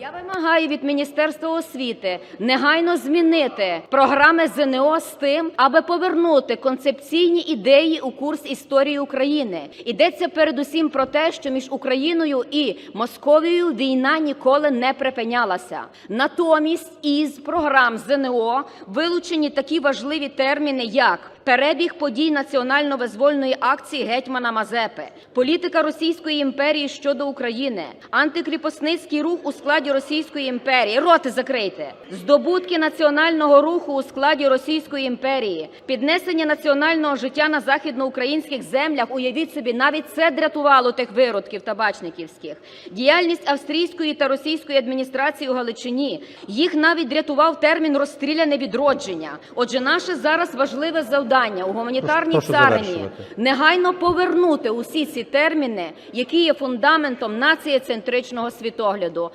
Я вимагаю від Міністерства освіти негайно змінити програми ЗНО з тим, аби повернути концепційні ідеї у курс історії України. Йдеться передусім про те, що між Україною і Московією війна ніколи не припинялася. Натомість із програм ЗНО вилучені такі важливі терміни, як перебіг подій національно-визвольної акції гетьмана Мазепи, політика Російської імперії щодо України, антикріпосницький рух у складі Російської імперії. Роти закрийте. Здобутки національного руху у складі Російської імперії, піднесення національного життя на західноукраїнських землях. Уявіть собі, навіть це дрятувало тих виродків табачниківських. Діяльність австрійської та російської адміністрації у Галичині. Їх навіть рятував термін розстріляне відродження. Отже, наше зараз важливе завдання у гуманітарній царині негайно повернути усі ці терміни, які є фундаментом націєцентричного світогляду.